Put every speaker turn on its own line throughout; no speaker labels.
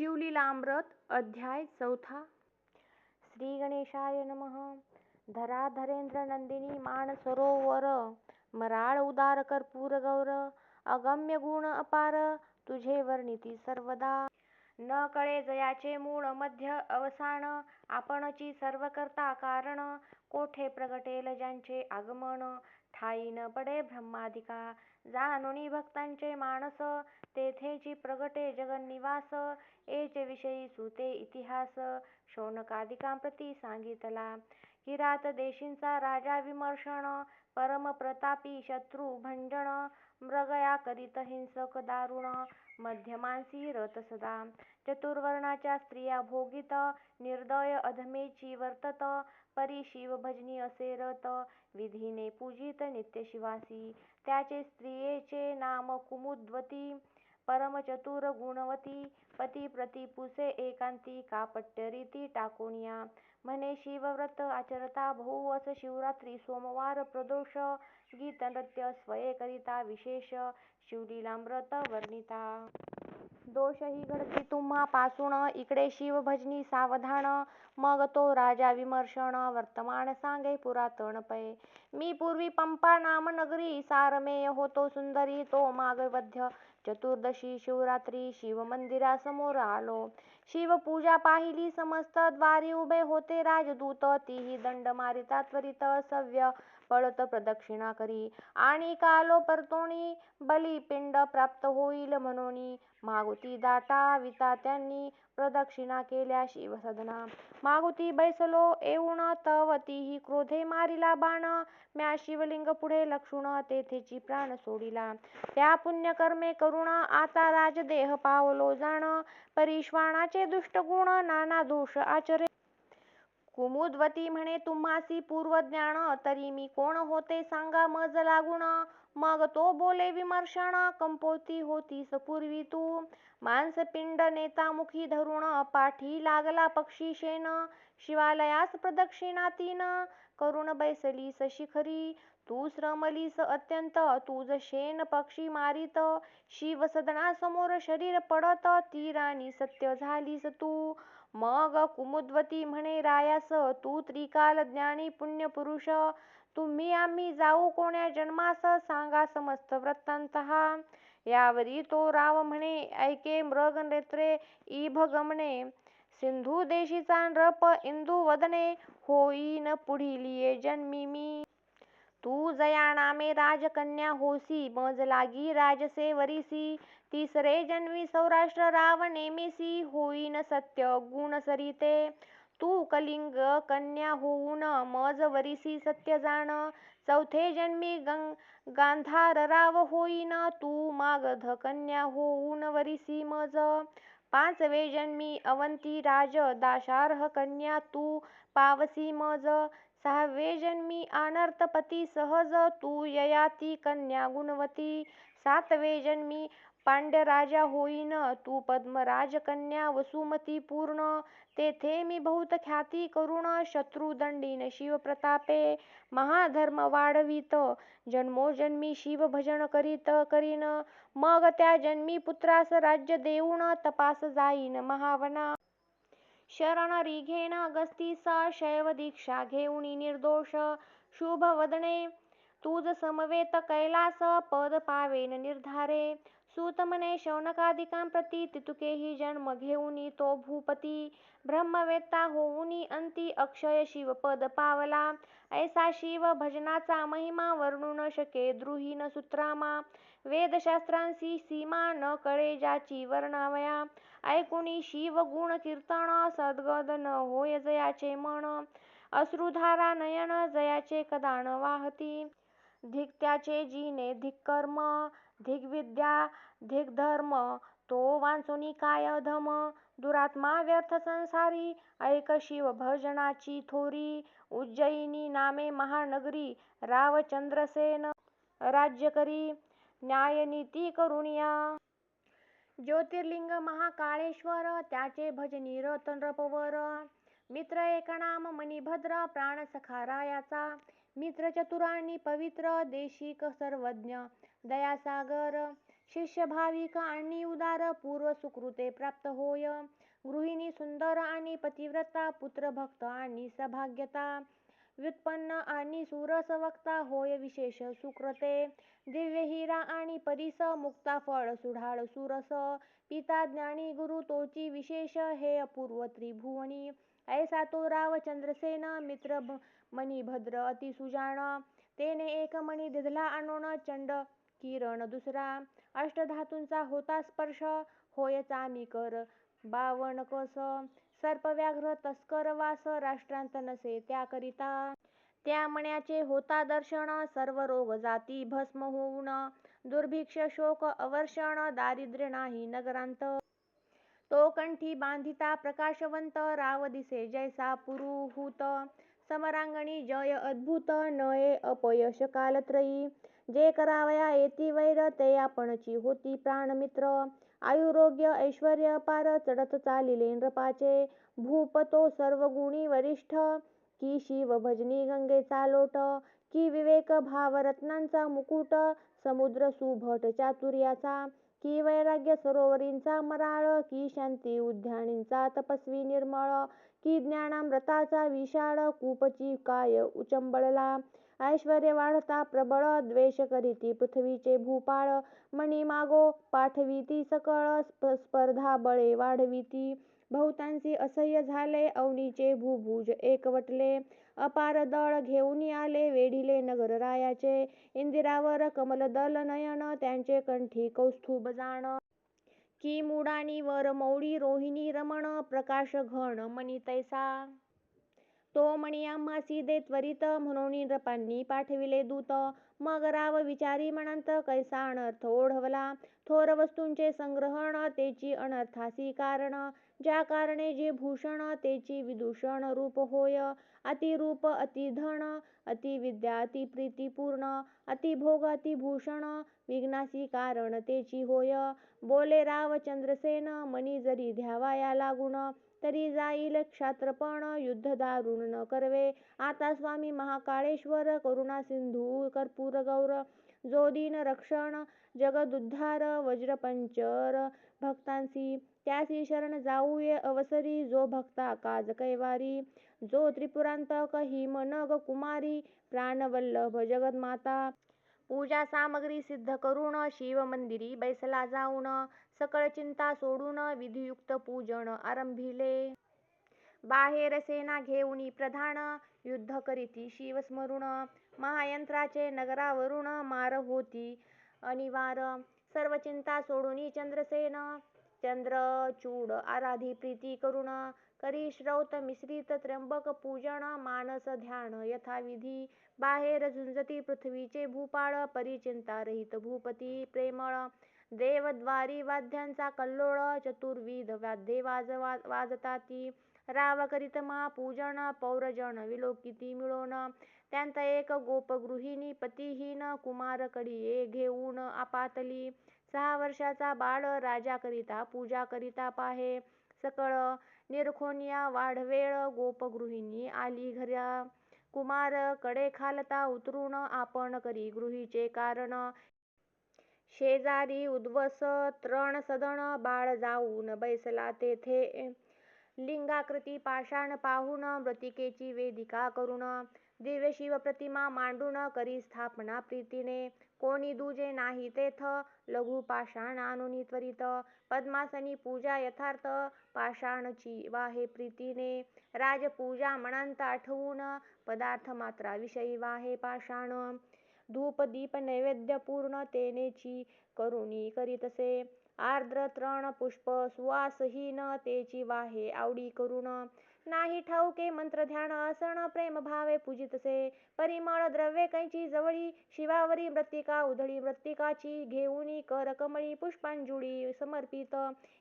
शिवलीलामृत अध्याय चौथा. श्री गणेशाय नमः. धराधरेंद्र नंदिनी मान सरोवर मराळ उदार कर्पूर गौर अगम्य गुण अपार तुझे वर्णिती सर्वदा. न कळे जयाचे मूळ मध्य अवसान आपणची सर्व करता कारण कोठे प्रगटेल ज्यांचे आगमन? ठाई न पडे ब्रह्मादिका जाणुनी भक्तांचे मानस तेथेची प्रगटे जगन्निवास एच विषयी सुते इतिहास शौनकादिकांप्रती सांगितला. किरातदेशींचा राजा विमर्शन परमप्रतापी शत्रू भंजन मृगया करीत हिंसक दारुण मध्यमांसी रत सदा. चतुर्वर्णाच्या स्त्रिया भोगीत निर्दय अधमेची वर्तत परी शिवभजनी असे रत विधीने पूजित नित्य शिवासी. त्याचे स्त्रियेचे नाम कुमुद्वती परमचतुर गुणवती पती पतीप्रती पुसे एकांती कापट्यरीती टाकोनिया म्हणे शिवव्रत आचरता बहुवस शिवरात्री सोमवार प्रदोष. गीत नृत्य स्वये करिता विशेष. शिवलीलामृत वर्णिता. दोषही घडती तुम्हा पासून इकडे शिवभजनी सावधान. मग तो राजा विमर्शन. वर्तमान सांगे पुरातन पै. मी पूर्वी पंपा नामनगरी सारमेय होतो सुंदरी. तो माग चतुर्दशी शिवरात्री शिवमंदिरासमोर आलो. शिवपूजा पाहिली समस्त द्वारी उभे होते राजदूत. तीही दंड मारिता त्वरित सव्य पळत प्रदक्षिणा करी. आणि कालो परतोणी बलिपिंड प्राप्त होईल म्हणून. मागुती दाटाविता त्यांनी प्रदक्षिणा केल्या शिवसदना. मागुती बैसलो येऊन तव तीही क्रोधे मारिला बाण. म्या शिवलिंग पुढे लक्षून तेथेची प्राण सोडिला. त्या पुण्यकर्मे करून आता राजदेह पावलो जाण. परी श्वानाचे दुष्ट गुण नाना दोष आचरे कुमुद्वती म्हणे तुम्हासी पूर्वज्ञान तरी मी कोण होते सांगा मज लागून? मग तो बोले विमर्शन कंपोती होतीस पूर्वी तू. मांसपिंड नेता मुखी धरून पाठी लागला पक्षी शेन शिवालयास प्रदक्षिणा तीन करुण बैसली सशिखरी तू श्रमलीस अत्यंत तुझ शेन पक्षी मारीत. शिवसदनासमोर शरीर पडत ती राणी सत्य झालीस तू. मग कुमुद्वती म्हणे रायास तू त्रिकाल ज्ञानी पुण्यपुरुष तुम्ही आम्ही जाऊ कोण्या जन्मास सांगा समस्त वृत्तांत हा यावरी तो राव म्हणे ऐके मृग नेत्रे इभ गमणे सिंधू देशीचा नृप इंदुवदने होईन पुढिलिये जन्मी मी तू जया नामे राजकन्या होसी मज लागी राजसे वरिसी. तिसरे जन्मी सौराष्ट्र राव नेमिसी होईन सत्य गुणसरिते तू कलिंग कन्या होऊन मज वरिसी सत्य जाण. चौथे जन्मी गांधार राव होईन तू मागध कन्या होऊन वरिसी मज. पाचवे जन्मी अवंती राज दाशार्ह कन्या तू पावसी मज. सहावे जन्मी आनर्तपती सहज तू ययाती कन्या गुणवती। सातवे जन्मी पांड्यराजा होईन तू पद्मराज कन्या वसुमती पूर्ण। तेथे मी बहुत ख्याती करून शत्रुदंडीन शिवप्रतापे महाधर्म वाढवीत जन्मोजन्मी शिवभजन करीत करीन। मग त्या जन्मी पुत्रास राज्य देऊन तपास जाईन महावना। शरण रिघेन शैव दीक्षा घेऊनी निर्दोष. शुभवदने तुज समवेत कैलास पद पावेन निर्धारे. सूत म्हणे तितुके तितुकेही जन्म घेऊनी तो भूपती ब्रह्मवेत्ता होऊनी अंती अक्षय शिवपद पावला. ऐसा शिव भजनाचा महिमा वर्णू न शके द्रुहीन सूत्रामा. वेदशास्त्रांसी सीमा न कळे ज्याची वर्णावया. शिव गुण कीर्तन सद्गद न होय जयाचे मन. अश्रुधारा नयन जयाचे कदा न वाहती. धिक्त्याचे त्याचे जिने धिक धिग्विद्या धिग्धर्म विद्या धर्म तो वांचुनी काय अधम? दुरात्मा व्यर्थ संसारी ऐक शिवभजनाची थोरी उज्जयिनी नामे महानगरी रावचंद्रसेन राज्य करी न्यायनीती करुनिया ज्योतिर्लिंग महाकाळेश्वर त्याचे भजनी रतन नृपवर मित्र एक नाम मणिभद्र प्राण सखारायाचा. मित्र चतुराणी पवित्र देशिक सर्वज्ञ. दयासागर शिष्य भाविक आणि उदार पूर्व सुकृते प्राप्त होय. गृहिणी सुंदर आणि पतिव्रता पुत्र भक्त आणि सभाग्यता व्युत्पन्न आणि सुरस वक्ता होय विशेष सुकृते. दिव्य हिरा आणि परिस मुक्ता फळ सुढाळ सुरस पिता ज्ञानी गुरु तोची विशेष हे अपूर्व त्रिभुवनी. ऐसा तो राव चंद्रसेन मित्र मणिभद्र अति सुजाण तेने एक मणी दिधला आणून चंड किरण दुसरा अष्टधातूंचा होता स्पर्श. होय बावन कस. सर्प व्याघ्र तस्कर वास. राष्ट्रांत नसे त्याकरिता. त्या मण्याचे होता दर्शन. सर्व रोग जाती भस्म होऊन. दुर्भिक्ष शोक अवर्षण. दारिद्र्य नाही नगरांत. तो कंठी बांधिता प्रकाशवंत. राव दिसे जैसा पुरुहूत. समरांगणी जय अद्भुत नये अपयश कालत्रयी. जे करावया येती वैर ते आपणची होती प्राणमित्र. आयुरोग्य ऐश्वर पार चढत चालिले नृपाचे भूप तो सर्वगुणी वरिष्ठ. की शिव भजनी गंगेचा लोट. की विवेक भावरत्नांचा मुकुट. समुद्र सुभट चातुर्याचा. की वैराग्य सरोवरींचा मराळ. की शांती उद्यानींचा तपस्वी निर्मळ. की ज्ञानामृताचा विशाळ कूपची काय उचंबळला? ऐश्वर्य वाढता प्रबळ द्वेष करीती पृथ्वीचे भूपाळ मणी मागो पाठविती सकळ स्पर्धा बळे वाढविती. बहुतांसी असह्य झाले अवनीचे भूभुज एकवटले. अपार दळ घेऊन आले वेढिले नगर रायाचे. इंदिरावर कमलदल नयन त्यांचे कंठी कौस्तुभ जाण. की मुडानी वर मौळी रोहिणी रमण प्रकाश घन मणी तैसा तो मणी आम्हासी दे त्वरित म्हणून नृपांनी पाठविले दूत. मग राव विचारी म्हणंत कैसा अनर्थ ओढवला? थोर वस्तूंचे संग्रहण तेची अनर्थासी कारण. ज्या कारणे जे भूषण तेची विदूषण रूप होय. अति रूप अति धन अति विद्या अति प्रीती पूर्ण अति भोग अति भूषण विघ्नासी कारण तेची होय. बोले राव चंद्रसेन मनी जरी घ्यावाया लागून. तरी जाईल क्षात्रपण युद्ध दारुण न करवे. आता स्वामी महाकाळेश्वर करुणा सिंधू कर्पूर गौर जो दीन रक्षण जगदुद्धार वज्रपंचर भक्तांसी त्यासी शरण जाऊये अवसरी जो भक्ता काज कैवारी जो त्रिपुरांतक हिमनग कुमारी प्राणवल्लभ जगन्माता. पूजा सामग्री सिद्ध करून शिव मंदिरी बैसला जाऊन सकळ चिंता सोडून विधियुक्त पूजन आरंभिले. बाहेर सेना घेऊन प्रधान युद्ध करीती शिव स्मरून महायंत्राचे नगरावरून मार होती. अनिवार सर्व चिंता सोडूनी चंद्रसेन चंद्रचूड आराधी प्रीती करून करी श्रौत मिश्रित त्र्यंबक पूजन मानस ध्यान. यथाविधी बाहेर झुंजती पृथ्वीचे भूपाळ परिचिंता रहित भूपती प्रेमळ. देवद्वारी वाद्यांचा कल्लोळ चतुर्विध वाद्ये वाज वाजताती राव करीत महापूजन पौरजन विलोकिती मिळून. त्यांत एक गोपगृहिणी पतिहीन कुमार कडिये घेऊन आपातली सहा वर्षाचा बाळ राजा करिता पूजा करिता पाहे. सकळ निरखोनिया वाढवेळ गोपगृहिणी आली घरा. कुमारकडे खालता उतरून आपण करी गृहीचे कारण. शेजारी उद्वस तृण सदन बाळ जाऊन बैसला तेथे. लिंगाकृती पाषाण पाहून मृत्तिकेची वेदिका करून दिव्य शिवप्रतिमा मांडून करी स्थापना प्रीतीने. कोणी दुजे नाही तेथ लघु पाषाण आणूनी त्वरित. पद्मासनी पूजा यथार्थ पाषाणची वाहे प्रीतीने. राजपूजा म्हणंत आठवून पदार्थ मात्रा विषयी वाहे पाषाण. धूप दीप नैवेद्य पूर्ण तेनेची करुणी करीतसे. आर्द्र तृण पुष्प सुवासहीन तेची वाहे आवडी करून नाही ठाऊके मंत्र ध्यान आसन प्रेम भावे पूजितसे परिमळ द्रव्ये कैची जवळी शिवावरी मृत्तिका उधळी मृत्तिकाची घेऊनी कर कमळी पुष्पांजुळी समर्पित.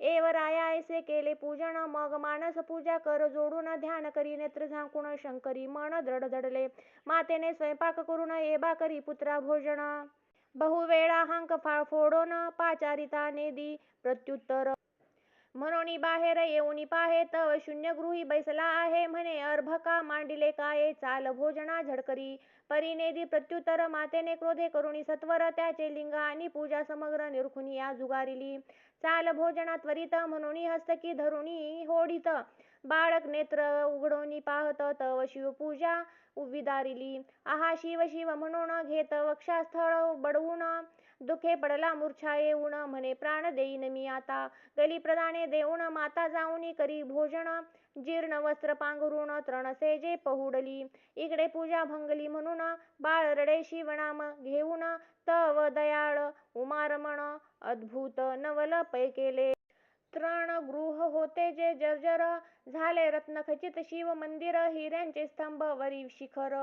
एव राया ऐसे केले पूजन मग मानस पूजा कर जोडून ध्यान करी नेत्र झाकून शंकरी मन दृढ धडले मातेने स्वयंपाक करून एबा करी पुत्रा भोजन. बहुवेळा हांक फोडून पाचारिता नेदी प्रत्युत्तर म्हणून बाहेर येऊनी पाहे तव शून्य गृही बैसला आहे म्हणे. अर्भका मांडिले काय चाल भोजना झडकरी? परिनेदी प्रत्युत्तर मातेने क्रोधे करुणी सत्वर त्याचे लिंग आणि पूजा समग्र निरखुनी या जुगारिली. चाल भोजना त्वरित म्हणून हस्तकी धरुणी होडीत. बाळक नेत्र उघडोनी पाहत तव शिवपूजा उविदारिली. आहा शिव शिव म्हणून घेत वक्षास्थळ बडवून दुखे पडला मूर्छा येऊन म्हणे प्राण देईन मी आता. गली प्रदाने देऊन माता जाऊनी करी भोजन. जीर्ण वस्त्र पांघरून तृणसेजे पहुडली. इकडे पूजा भंगली म्हणून बाळ रडे शिवनाम घेऊन. तव दयाळ उमारमण अद्भुत नवल पै केले तृणगृह होते जे जर्जर. झाले रत्नखचित शिव मंदिर हिऱ्यांचे स्तंभ वरी शिखर.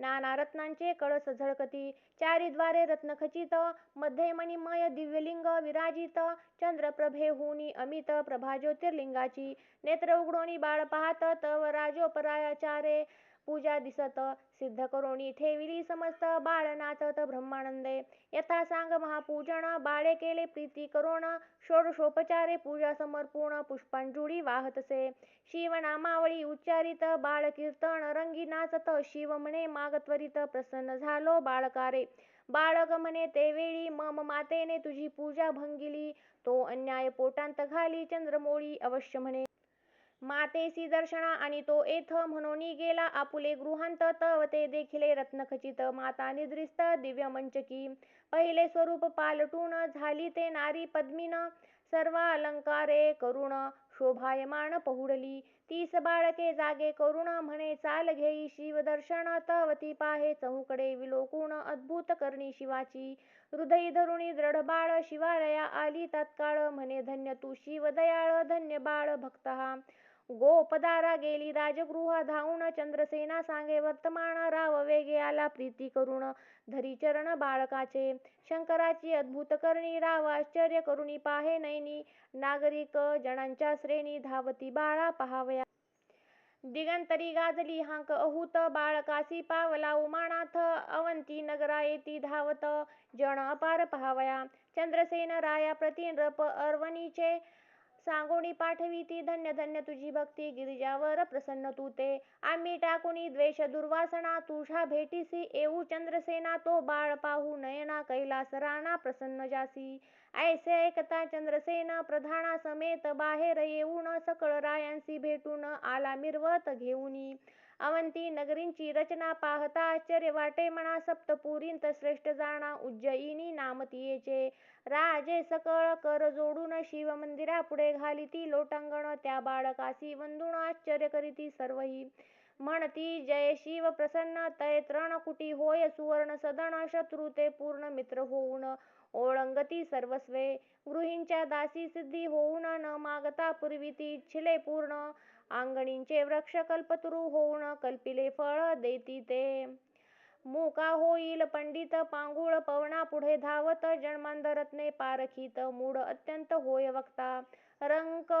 नाना रत्नांचे कळस झळकती. चारीद्वारे रत्नखचित मध्ये मणिमय दिव्यलिंग विराजित. चंद्रप्रभेहूनी अमित प्रभा ज्योतिर्लिंगाची. नेत्र उघडोनी बाळ पाहत तव राजोपराचारे. पूजा दिसत सिद्ध करोनी ठेविली समस्त बाळ नाचत ब्रह्मानंदे. यथा सांग महापूजन बाळे केले प्रीती करोण षोडशोपचारे पूजा समर्पून पुष्पांजुळी वाहतसे. शिवनामावळी उच्चारित बाळ कीर्तन रंगी नाचत शिव म्हणे माग त्वरित प्रसन्न झालो बाळकारे. बाळक म्हणे ते वेळी मम मातेने तुझी पूजा भंगिली तो अन्याय पोटांत घाली चंद्रमोळी अवश्य म्हणे. मातेसी दर्शना आणि तो येथ म्हणून गेला आपुले गृहांत तव ते देखिले रत्नखचित माता निद्रिस्त दिव्यमंचकी पहिले स्वरूप पालटून झाली ते नारी पद्मिन सर्वालंकारे करुण शोभायमान पहुडली. तीस बाळके जागे करुण म्हणे चाल घेई शिवदर्शन तव ती पाहे चहूकडे विलोकून अद्भुत करणी शिवाची. हृदयी धरुणी दृढ बाळ शिवालया आली तत्काळ म्हणे धन्य तू शिव दयाळ धन्य बाळ भक्त हा गोपदारा गेली. राजगृह धावून चंद्रसेना सांगे वर्तमान राव वेगे आला प्रीती करुण. धरी चरण बाळकाचे शंकराची अद्भुत करणी. राव आश्चर्य करुणी पाहे नैनी नागरिक जणांच्या श्रेणी धावती बाळा पहावया. दिगंतरी गाजली हांक अहूत बाळकासी पावला उमानाथ. अवंती नगरा येती धावत जण अपार पहावया. चंद्रसेन राया प्रति नृप अर्वनीचे सांगोनी पाठविती धन्य धन्य तुझी भक्ती गिरिजावर प्रसन्न तू ते. आम्ही टाकुनी द्वेष दुर्वासना तुझ्या भेटीसी येऊ चंद्रसेना तो बाळ पाहू नयना कैलास राणा प्रसन्न जासी. ऐसे ऐकता चंद्रसेन प्रधाना समेत बाहेर येऊन सकळ रायांसी भेटून आला मिरवत घेऊनी. अवंती नगरींची रचना पाहता आश्चर्य वाटे म्हणा सप्तपुरींत श्रेष्ठ जाणा उज्जयिनी नामतीयेचे. राजे सकळ कर जोडून शिव मंदिरा पुढे घालिती लोटांगण त्या बाळकासी वंदून आश्चर्य करीती सर्वही. म्हणती जय शिव प्रसन्न तय तृणकुटी होय सुवर्ण सदन शत्रू ते पूर्ण मित्र होऊन ओळंगती सर्वस्वे. गृहींच्या दासी सिद्धी होऊन न मागता पूर्वीती इच्छिले पूर्ण आंगणींचे वृक्ष कल्पतरू होऊन कल्पिले फळ देती ते. मुका होईल पंडित पांगुळ पवना पुढे धावत जन्मांधरत्ने पारखीत मूड अत्यंत होय वक्ता. रंक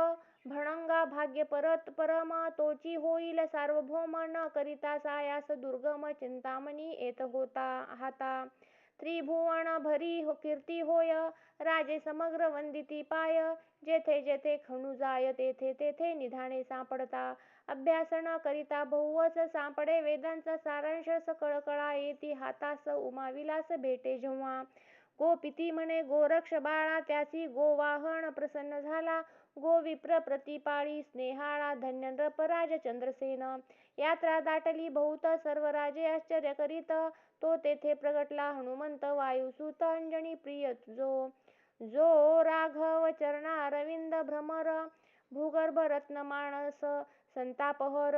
भणंगा भाग्य परत परम तोची होईल सार्वभौम न करिता सायास दुर्गम चिंतामणी येत होता हाता. त्रिभुवन भरी हो कीर्ती होय. राजे समग्र वंदिती पाय. जेथे जेथे खणू जाय तेथे तेथे निधाने सापडता. अभ्यास न करिता बहुवच सापडे. वेदांचा सारांश सकळ कळा. येती हातास उमाविलास भेटे जेव्हा. गोपिती म्हणे गोरक्ष बाळा त्यासी गोवाहन प्रसन्न झाला. गोविप्र प्रतिपाळी स्नेहाळा धन्य यात्रा दाटली बहुत सर्व राजे आश्चर्य करीत. तो तेथे प्रगटला हनुमंत वायुसुत अंजनी प्रिय जो. जो राघव चरणा रविंद भ्रमर भूगर्भ रत्न मानस संतापहर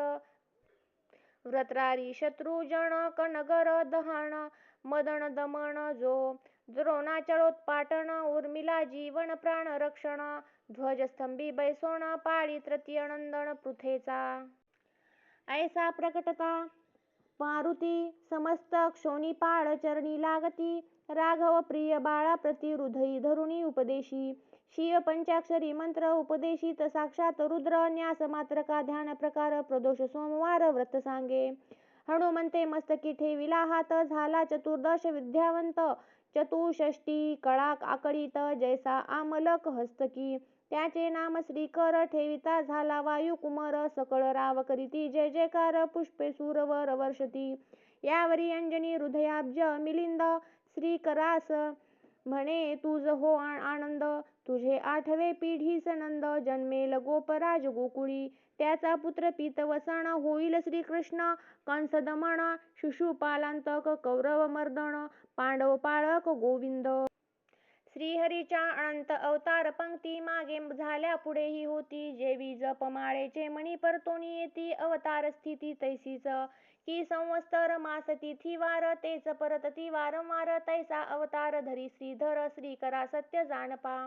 व्रतरारी शत्रुजन कनगर दहन मदन दमन जो. द्रोणाचलोत्पाटन उर्मिला जीवन प्राण रक्षण ध्वजस्तंभी बैसोण पाळी तृतीय नंदन पृथेचा. ऐसा प्रकटता मारुती समस्त क्षोणीपाळ चरणी लागती राघव प्रिय बाळा प्रति हृदयी धरुणी उपदेशी शिव पंचाक्षरी मंत्र उपदेशित साक्षात रुद्र न्यास मात्रका ध्यान प्रकार प्रदोष सोमवार व्रत सांगे. हनुमंते मस्तकी ठेविला हात झाला चतुर्दश विद्यावंत चतुषष्टी कळा आकळीत जैसा आमलक हस्तकी त्याचे नाम श्रीकर ठेविता झाला वायू कुमार सकळ राव करीती जय जयकार पुष्पे सुरवर वर्षती. यावरी अंजनी हृदयाब्ज मिलिंद श्रीकरास म्हणे तुझ हो आनंद तुझे आठवे पिढीस नंद जन्मेल गोपराज गोकुळी. त्याचा पुत्र पीतवसन होईल श्रीकृष्ण कंसदमण शिशुपालांतक कौरव मर्दन पांडवपाळक गोविंद. श्रीहरीच्या अनंत अवतार पंक्ती मागे झाल्या पुढेही होती जेवी जपमाळेचे मणी परतोनी येती अवतार स्थिती तैसीच. की संवत्सर मास तिथी वार तेच परतती वारंवार तैसा अवतार धरी श्रीधर श्री करा सत्य जाणपा.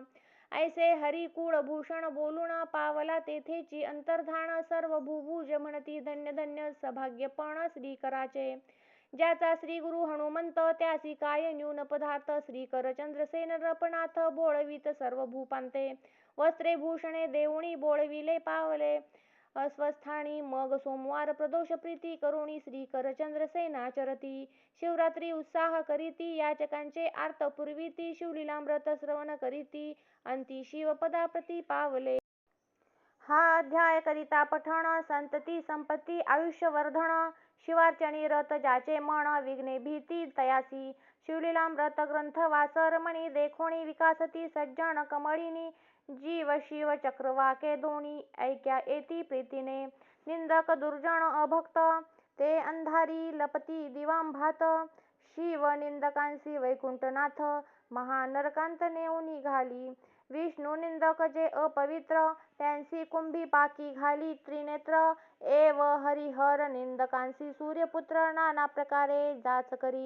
ऐसे हरी कुळभूषण बोलून पावला तेथेची अंतर्धान सर्व भूभुज म्हणती धन्य धन्य सभाग्यपण श्रीकराचे. ज्याचा श्री गुरु हनुमंत त्यासी काय न्यून पदार्थ? श्रीकर चंद्रसेन रपनाथ बोळवीत सर्व भूपांते. वस्त्रे भूषणे देऊणी बोळविले पावले. स्वस्थानी मग सोमवार प्रदोष प्रीती करुणी श्रीकर चंद्रसेनाचरती शिवरात्री उत्साह करीती याचकांचे आर्त पुरविती शिवलीलामृत श्रवण करीती अंती शिवपदाप्रती पावले हा अध्याय करिता पठण संतती संपत्ती आयुष्यवर्धन शिवार्चनी रत ज्याचे मन विघ्ने भीती तयासी. शिवलीलामृत ग्रंथ वासरमणी देखोणी विकासती सज्जन कमळिनी. जीव शिव चक्रवाके दोणी ऐक्या येती प्रीतीने. निंदक दुर्जन अभक्त ते अंधारी लपती दिवांभात शिव निंदकांसी वैकुंठनाथ महानरकांत नेऊन घाली. विष्णू निंदक जे अपवित्र त्यांसी कुंभी पाकी घाली त्रिनेत्र. एव हरिहर निंदकांसी सूर्यपुत्र नाना प्रकारे जाच करी.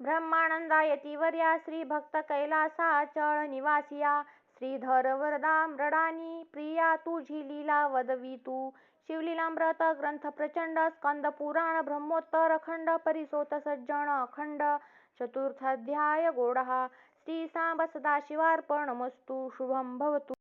ब्रह्मानंदा यतिवर्या श्री भक्त कैलासाचळ निवासिया. श्रीधर वरदा मृडानी प्रिया तुझी लीला वदवी तू. शिवलीलामृत ग्रंथ प्रचंड स्कंद पुराण ब्रह्मोत्तर खंड परिसोत सज्जन अखंड. चतुर्थाध्याय गोडहा. श्री सांब सदाशिवार्पणमस्तु शुभम भवतु।